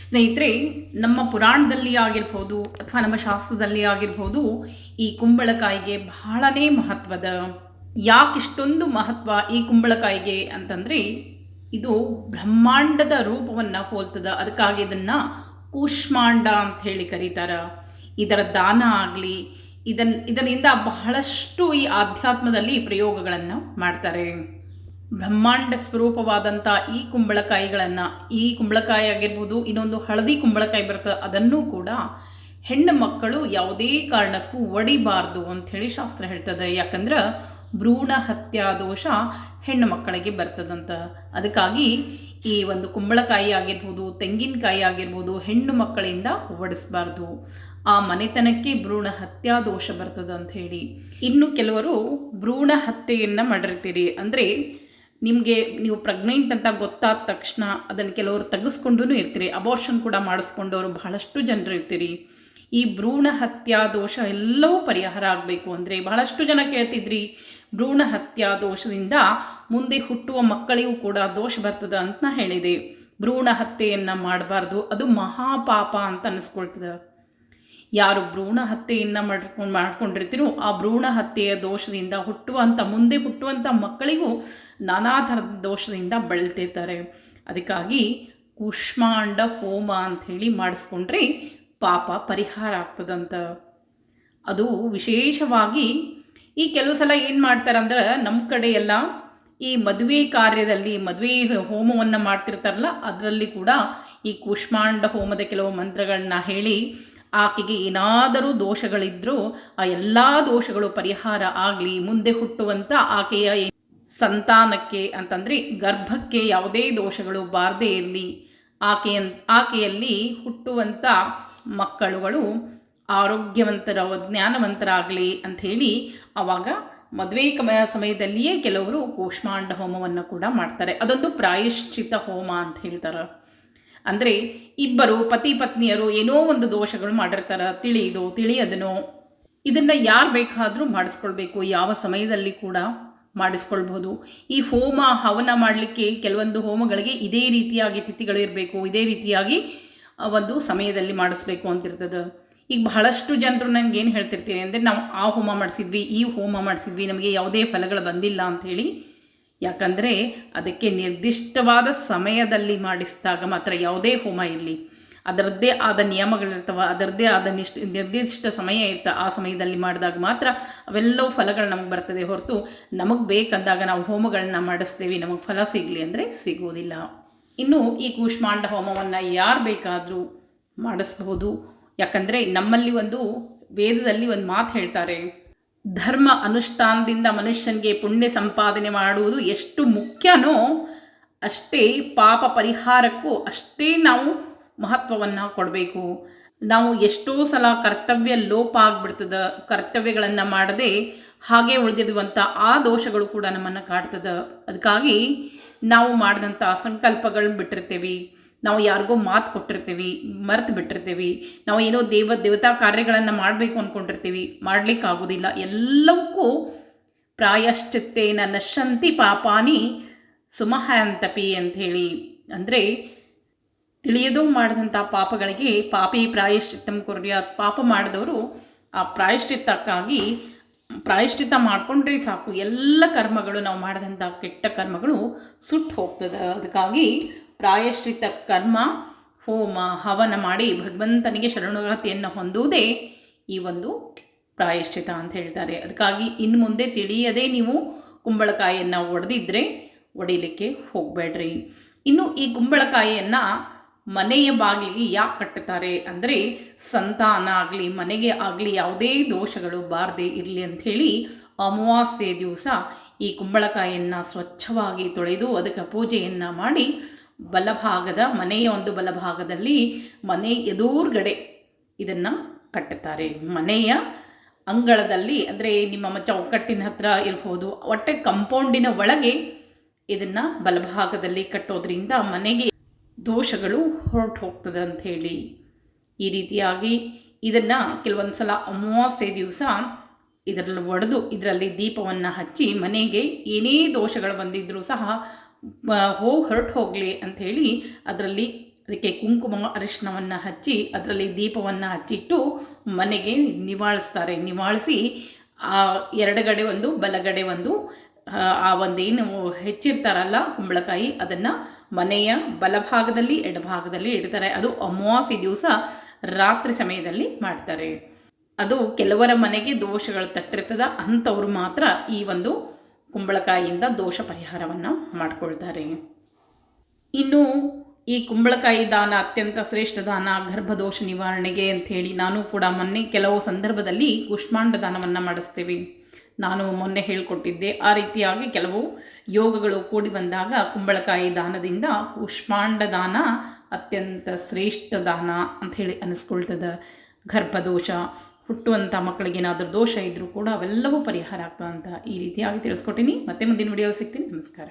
ಸ್ನೇಹಿತರೆ, ನಮ್ಮ ಪುರಾಣದಲ್ಲಿ ಆಗಿರ್ಬೋದು ಅಥವಾ ನಮ್ಮ ಶಾಸ್ತ್ರದಲ್ಲಿ ಆಗಿರ್ಬೋದು ಈ ಕುಂಬಳಕಾಯಿಗೆ ಬಹಳನೇ ಮಹತ್ವದ ಯಾಕಿಷ್ಟೊಂದು ಮಹತ್ವ ಈ ಕುಂಬಳಕಾಯಿಗೆ ಅಂತಂದರೆ ಇದು ಬ್ರಹ್ಮಾಂಡದ ರೂಪವನ್ನು ಹೋಲ್ತದ. ಅದಕ್ಕಾಗಿ ಇದನ್ನು ಕೂಷ್ಮಾಂಡ ಅಂತ ಹೇಳಿ ಕರೀತಾರೆ. ಇದರ ದಾನ ಆಗಲಿ, ಇದನ್, ಇದರಿಂದ ಬಹಳಷ್ಟು ಈ ಆಧ್ಯಾತ್ಮದಲ್ಲಿ ಪ್ರಯೋಗಗಳನ್ನು ಮಾಡ್ತಾರೆ. ಬ್ರಹ್ಮಾಂಡ ಸ್ವರೂಪವಾದಂಥ ಈ ಕುಂಬಳಕಾಯಿಗಳನ್ನು, ಈ ಕುಂಬಳಕಾಯಿ ಆಗಿರ್ಬೋದು, ಇನ್ನೊಂದು ಹಳದಿ ಕುಂಬಳಕಾಯಿ ಬರ್ತದೆ, ಅದನ್ನೂ ಕೂಡ ಹೆಣ್ಣು ಮಕ್ಕಳು ಯಾವುದೇ ಕಾರಣಕ್ಕೂ ಒಡಿಬಾರ್ದು ಅಂಥೇಳಿ ಶಾಸ್ತ್ರ ಹೇಳ್ತದೆ. ಯಾಕಂದ್ರೆ ಭ್ರೂಣ ಹತ್ಯಾ ದೋಷ ಹೆಣ್ಣು ಮಕ್ಕಳಿಗೆ ಬರ್ತದಂತ. ಅದಕ್ಕಾಗಿ ಈ ಒಂದು ಕುಂಬಳಕಾಯಿ ಆಗಿರ್ಬೋದು, ತೆಂಗಿನಕಾಯಿ ಆಗಿರ್ಬೋದು ಹೆಣ್ಣು ಮಕ್ಕಳಿಂದ ಒಡಿಸ್ಬಾರ್ದು. ಆ ಮನೆತನಕ್ಕೆ ಭ್ರೂಣ ಹತ್ಯಾ ದೋಷ ಬರ್ತದಂತ ಹೇಳಿ. ಇನ್ನು ಕೆಲವರು ಭ್ರೂಣ ಹತ್ಯೆಯನ್ನು ಮಾಡಿರ್ತೀರಿ. ಅಂದರೆ ನಿಮಗೆ ನೀವು ಪ್ರೆಗ್ನೆಂಟ್ ಅಂತ ಗೊತ್ತಾದ ತಕ್ಷಣ ಅದನ್ನು ಕೆಲವರು ತೆಗೆಸ್ಕೊಂಡು ಇರ್ತೀರಿ. ಅಬೋರ್ಷನ್ ಕೂಡ ಮಾಡಿಸ್ಕೊಂಡವರು ಬಹಳಷ್ಟು ಜನರು ಇರ್ತೀರಿ. ಈ ಭ್ರೂಣ ಹತ್ಯಾ ದೋಷ ಎಲ್ಲವೂ ಪರಿಹಾರ ಆಗಬೇಕು ಅಂದರೆ ಬಹಳಷ್ಟು ಜನ ಕೇಳ್ತಿದ್ರಿ, ಭ್ರೂಣ ಹತ್ಯಾ ದೋಷದಿಂದ ಮುಂದೆ ಹುಟ್ಟುವ ಮಕ್ಕಳಿಗೂ ಕೂಡ ದೋಷ ಬರ್ತದೆ ಅಂತ ನಾ ಹೇಳಿದೆ. ಭ್ರೂಣ ಹತ್ಯೆಯನ್ನು ಮಾಡಬಾರ್ದು, ಅದು ಮಹಾಪಾಪ ಅಂತ ಅನ್ನಿಸ್ಕೊಳ್ತದೆ ಯಾರು ಭ್ರೂಣ ಹತ್ಯೆಯನ್ನು ಮಾಡ್ಕೊಂಡು ಮಾಡ್ಕೊಂಡಿರ್ತೀರೋ ಆ ಭ್ರೂಣ ಹತ್ಯೆಯ ದೋಷದಿಂದ ಹುಟ್ಟುವಂಥ ಮುಂದೆ ಹುಟ್ಟುವಂಥ ಮಕ್ಕಳಿಗೂ ನಾನಾ ಥರದ ದೋಷದಿಂದ ಬಳಲ್ತಿರ್ತಾರೆ. ಅದಕ್ಕಾಗಿ ಕೂಷ್ಮಾಂಡ ಹೋಮ ಅಂಥೇಳಿ ಮಾಡಿಸ್ಕೊಂಡ್ರೆ ಪಾಪ ಪರಿಹಾರ ಆಗ್ತದಂತ. ಅದು ವಿಶೇಷವಾಗಿ ಈ ಕೆಲವು ಸಲ ಏನು ಮಾಡ್ತಾರೆ ಅಂದ್ರೆ ನಮ್ಮ ಕಡೆ ಎಲ್ಲ ಈ ಮದುವೆ ಕಾರ್ಯದಲ್ಲಿ, ಮದುವೆ ಹೋಮವನ್ನು ಮಾಡ್ತಿರ್ತಾರಲ್ಲ, ಅದರಲ್ಲಿ ಕೂಡ ಈ ಕೂಷ್ಮಾಂಡ ಹೋಮದ ಕೆಲವು ಮಂತ್ರಗಳನ್ನ ಹೇಳಿ ಆಕೆಗೆ ಏನಾದರೂ ದೋಷಗಳಿದ್ದರೂ ಆ ಎಲ್ಲ ದೋಷಗಳು ಪರಿಹಾರ ಆಗಲಿ, ಮುಂದೆ ಹುಟ್ಟುವಂಥ ಆಕೆಯ ಸಂತಾನಕ್ಕೆ ಅಂತಂದರೆ ಗರ್ಭಕ್ಕೆ ಯಾವುದೇ ದೋಷಗಳು ಬಾರದೇ ಇರಲಿ. ಆಕೆಯ, ಆಕೆಯಲ್ಲಿ ಹುಟ್ಟುವಂಥ ಮಕ್ಕಳುಗಳು ಆರೋಗ್ಯವಂತರ ಜ್ಞಾನವಂತರಾಗಲಿ ಅಂಥೇಳಿ ಆವಾಗ ಮದುವೆ ಸಮಯದಲ್ಲಿಯೇ ಕೆಲವರು ಕೋಷ್ಮಾಂಡ ಹೋಮವನ್ನು ಕೂಡ ಮಾಡ್ತಾರೆ. ಅದೊಂದು ಪ್ರಾಯಶ್ಚಿತ ಹೋಮ ಅಂತ ಹೇಳ್ತಾರೆ. ಅಂದರೆ ಇಬ್ಬರು ಪತಿ ಪತ್ನಿಯರು ಏನೋ ಒಂದು ದೋಷಗಳು ಮಾಡಿರ್ತಾರೆ, ತಿಳಿಯೋದು, ತಿಳಿಯದನೋ, ಇದನ್ನು ಯಾರು ಬೇಕಾದರೂ ಮಾಡಿಸ್ಕೊಳ್ಬೇಕು, ಯಾವ ಸಮಯದಲ್ಲಿ ಕೂಡ ಮಾಡಿಸ್ಕೊಳ್ಬೋದು ಈ ಹೋಮ ಹವನ ಮಾಡಲಿಕ್ಕೆ ಕೆಲವೊಂದು ಹೋಮಗಳಿಗೆ ಇದೇ ರೀತಿಯಾಗಿ ತಿಥಿಗಳು ಇರಬೇಕು, ಇದೇ ರೀತಿಯಾಗಿ ಒಂದು ಸಮಯದಲ್ಲಿ ಮಾಡಿಸ್ಬೇಕು ಅಂತಿರ್ತದೆ. ಈಗ ಬಹಳಷ್ಟು ಜನರು ನನಗೆ ಏನು ಹೇಳ್ತಿರ್ತೀನಿ ಅಂದರೆ, ನಾವು ಆ ಹೋಮ ಮಾಡಿಸಿದ್ವಿ, ಈ ಹೋಮ ಮಾಡಿಸಿದ್ವಿ, ನಮಗೆ ಯಾವುದೇ ಫಲಗಳು ಬಂದಿಲ್ಲ ಅಂಥೇಳಿ ಯಾಕಂದರೆ ಅದಕ್ಕೆ ನಿರ್ದಿಷ್ಟವಾದ ಸಮಯದಲ್ಲಿ ಮಾಡಿಸಿದಾಗ ಮಾತ್ರ ಯಾವುದೇ ಹೋಮ ಇರಲಿ. ಅದರದ್ದೇ ಆದ ನಿಯಮಗಳಿರ್ತವೆ ಅದರದ್ದೇ ಆದ ನಿಷ್ಠ, ನಿರ್ದಿಷ್ಟ ಸಮಯ ಇರ್ತವೆ ಆ ಸಮಯದಲ್ಲಿ ಮಾಡಿದಾಗ ಮಾತ್ರ ಅವೆಲ್ಲವೂ ಫಲಗಳು ನಮಗೆ ಬರ್ತದೆ ಹೊರತು ನಮಗೆ ಬೇಕಂದಾಗ ನಾವು ಹೋಮಗಳನ್ನ ಮಾಡಿಸ್ತೇವೆ, ನಮಗೆ ಫಲ ಸಿಗಲಿ ಅಂದರೆ ಸಿಗೋದಿಲ್ಲ ಇನ್ನು ಈ ಕೂಷ್ಮಾಂಡ ಹೋಮವನ್ನು ಯಾರು ಬೇಕಾದರೂ ಮಾಡಿಸ್ಬಹುದು. ಯಾಕಂದರೆ ನಮ್ಮಲ್ಲಿ ಒಂದು ವೇದದಲ್ಲಿ ಒಂದು ಮಾತು ಹೇಳ್ತಾರೆ ಧರ್ಮ ಅನುಷ್ಠಾನದಿಂದ ಮನುಷ್ಯನಿಗೆ ಪುಣ್ಯ ಸಂಪಾದನೆ ಮಾಡುವುದು ಎಷ್ಟು ಮುಖ್ಯನೋ ಅಷ್ಟೇ ಪಾಪ ಪರಿಹಾರಕ್ಕೂ ಅಷ್ಟೇ ನಾವು ಮಹತ್ವವನ್ನು ಕೊಡಬೇಕು. ನಾವು ಎಷ್ಟೋ ಸಲ ಕರ್ತವ್ಯ ಲೋಪ ಆಗ್ಬಿಡ್ತದೆ, ಕರ್ತವ್ಯಗಳನ್ನು ಮಾಡದೆ ಹಾಗೆ ಉಳಿದಿರುವಂಥ ಆ ದೋಷಗಳು ಕೂಡ ನಮ್ಮನ್ನು ಕಾಡ್ತದೆ. ಅದಕ್ಕಾಗಿ ನಾವು ಮಾಡಿದಂಥ ಸಂಕಲ್ಪಗಳನ್ನ ಬಿಟ್ಟಿರ್ತೀವಿ. ನಾವು ಯಾರಿಗೋ ಮಾತು ಕೊಟ್ಟಿರ್ತೀವಿ, ಮರ್ತು ಬಿಟ್ಟಿರ್ತೀವಿ, ನಾವು ಏನೋ ದೇವ ದೇವತಾ ಕಾರ್ಯಗಳನ್ನು ಮಾಡಬೇಕು ಅಂದ್ಕೊಂಡಿರ್ತೀವಿ ಮಾಡಲಿಕ್ಕಾಗೋದಿಲ್ಲ. ಎಲ್ಲವಕ್ಕೂ ಪ್ರಾಯಶ್ಚಿತ್ತೇನ ನಶಂತಿ ಪಾಪಾನಿ ಸುಮಹ ಅಂತಪಿ ಅಂಥೇಳಿ. ಅಂದರೆ ತಿಳಿಯದು ಮಾಡಿದಂಥ ಪಾಪಗಳಿಗೆ ಪಾಪಿ ಪ್ರಾಯಶ್ಚಿತ್ತಂ ಕುರ್ಯ ಪಾಪ ಮಾಡಿದವರು ಆ ಪ್ರಾಯಶ್ಚಿತ್ತಕ್ಕಾಗಿ ಪ್ರಾಯಶ್ಚಿತ್ತ ಮಾಡಿಕೊಂಡ್ರೆ ಸಾಕು. ಎಲ್ಲ ಕರ್ಮಗಳು ನಾವು ಮಾಡಿದಂಥ ಕೆಟ್ಟ ಕರ್ಮಗಳು ಸುಟ್ಟು ಹೋಗ್ತದೆ. ಅದಕ್ಕಾಗಿ ಪ್ರಾಯಶ್ಚಿತ್ತ ಕರ್ಮ, ಹೋಮ, ಹವನ ಮಾಡಿ ಭಗವಂತನಿಗೆ ಶರಣಾಗತಿಯನ್ನು ಹೊಂದುವುದೇ ಈ ಒಂದು ಪ್ರಾಯಶ್ಚಿತ ಅಂತ ಹೇಳ್ತಾರೆ. ಅದಕ್ಕಾಗಿ ಇನ್ನು ಮುಂದೆ ತಿಳಿಯದೇ ನೀವು ಕುಂಬಳಕಾಯಿಯನ್ನು ಒಡೆದಿದ್ದರೆ ಒಡಿಲಿಕ್ಕೆ ಹೋಗಬೇಡ್ರಿ. ಇನ್ನು ಈ ಕುಂಬಳಕಾಯಿಯನ್ನು ಮನೆಯ ಬಾಗಿಲಿಗೆ ಯಾಕೆ ಕಟ್ಟುತ್ತಾರೆ ಅಂದರೆ ಸಂತಾನ ಆಗಲಿ, ಮನೆಗೆ ಆಗಲಿ ಯಾವುದೇ ದೋಷಗಳು ಬಾರದೆ ಇರಲಿ ಅಂಥೇಳಿ ಅಮಾವಾಸ್ಯೆ ದಿವಸ ಈ ಕುಂಬಳಕಾಯಿಯನ್ನು ಸ್ವಚ್ಛವಾಗಿ ತೊಳೆದು ಅದಕ್ಕೆ ಪೂಜೆಯನ್ನು ಮಾಡಿ ಬಲಭಾಗದ ಮನೆಯ ಒಂದು ಬಲಭಾಗದಲ್ಲಿ ಮನೆ ಎದುರುಗಡೆ ಇದನ್ನು ಕಟ್ಟುತ್ತಾರೆ. ಮನೆಯ ಅಂಗಳದಲ್ಲಿ, ಅಂದರೆ ನಿಮ್ಮ ಚೌಕಟ್ಟಿನ ಹತ್ರ ಇರ್ಬೋದು ಒಟ್ಟೆ ಕಂಪೌಂಡಿನ ಒಳಗೆ ಇದನ್ನು ಬಲಭಾಗದಲ್ಲಿ ಕಟ್ಟೋದ್ರಿಂದ ಮನೆಗೆ ದೋಷಗಳು ಹೊರಟು ಹೋಗ್ತದೆ ಅಂಥೇಳಿ ಈ ರೀತಿಯಾಗಿ ಇದನ್ನು ಕೆಲವೊಂದು ಸಲ ಅಮಾವಾಸ್ಯೆ ದಿವಸ ಇದರಲ್ಲಿ ಒಡೆದು ಇದರಲ್ಲಿ ದೀಪವನ್ನು ಹಚ್ಚಿ ಮನೆಗೆ ಏನೇ ದೋಷಗಳು ಬಂದಿದ್ದರೂ ಸಹ ಹೋಗಿ ಹೊರಟು ಹೋಗಲಿ ಅಂಥೇಳಿ ಅದರಲ್ಲಿ ಅದಕ್ಕೆ ಕುಂಕುಮ ಅರಿಶಿನವನ್ನು ಹಚ್ಚಿ ಅದರಲ್ಲಿ ದೀಪವನ್ನು ಹಚ್ಚಿಟ್ಟು ಮನೆಗೆ ನಿವಾಳಿಸ್ತಾರೆ. ನಿವಾಳಿಸಿ ಆ ಎರಡುಗಡೆ ಒಂದು ಬಲಗಡೆ ಒಂದು ಆ, ಒಂದೇನು ಹೆಚ್ಚಿರ್ತಾರಲ್ಲ ಕುಂಬಳಕಾಯಿ ಅದನ್ನು ಮನೆಯ ಬಲಭಾಗದಲ್ಲಿ ಎಡಭಾಗದಲ್ಲಿ ಇಡ್ತಾರೆ. ಅದು ಅಮಾವಾಸ್ಯ ದಿವಸ ರಾತ್ರಿ ಸಮಯದಲ್ಲಿ ಮಾಡ್ತಾರೆ. ಅದು ಕೆಲವರ ಮನೆಗೆ ದೋಷಗಳು ತಟ್ಟಿರ್ತದ. ಅಂಥವ್ರು ಮಾತ್ರ ಈ ಒಂದು ಕುಂಬಳಕಾಯಿಯಿಂದ ದೋಷ ಪರಿಹಾರವನ್ನು ಮಾಡಿಕೊಳ್ತಾರೆ. ಇನ್ನು ಈ ಕುಂಬಳಕಾಯಿ ದಾನ ಅತ್ಯಂತ ಶ್ರೇಷ್ಠ ದಾನ, ಗರ್ಭದೋಷ ನಿವಾರಣೆಗೆ ಅಂಥೇಳಿ ನಾನು ಕೂಡ ಮೊನ್ನೆ ಕೆಲವು ಸಂದರ್ಭದಲ್ಲಿ ಕುಷ್ಮಾಂಡ ದಾನವನ್ನು ಮಾಡಿಸ್ತೇವೆ. ನಾನು ಮೊನ್ನೆ ಹೇಳಿಕೊಟ್ಟಿದ್ದೆ, ಆ ರೀತಿಯಾಗಿ ಕೆಲವು ಯೋಗಗಳು ಕೂಡಿ ಬಂದಾಗ ಕುಂಬಳಕಾಯಿ ದಾನದಿಂದ ಕುಷ್ಮಾಂಡ ದಾನ ಅತ್ಯಂತ ಶ್ರೇಷ್ಠ ದಾನ ಅಂಥೇಳಿ ಅನಿಸ್ಕೊಳ್ತದೆ. ಗರ್ಭದೋಷ ಹುಟ್ಟುವಂಥ ಮಕ್ಕಳಿಗೆ ಏನಾದರೂ ದೋಷ ಇದ್ದರೂ ಕೂಡ ಅವೆಲ್ಲವೂ ಪರಿಹಾರ ಆಗ್ತದಂತ ಈ ರೀತಿಯಾಗಿ ತಿಳಿಸ್ಕೊಟ್ಟಿನಿ. ಮತ್ತೆ ಮುಂದಿನ ವಿಡಿಯೋ ಸಿಗ್ತೀನಿ. ನಮಸ್ಕಾರ.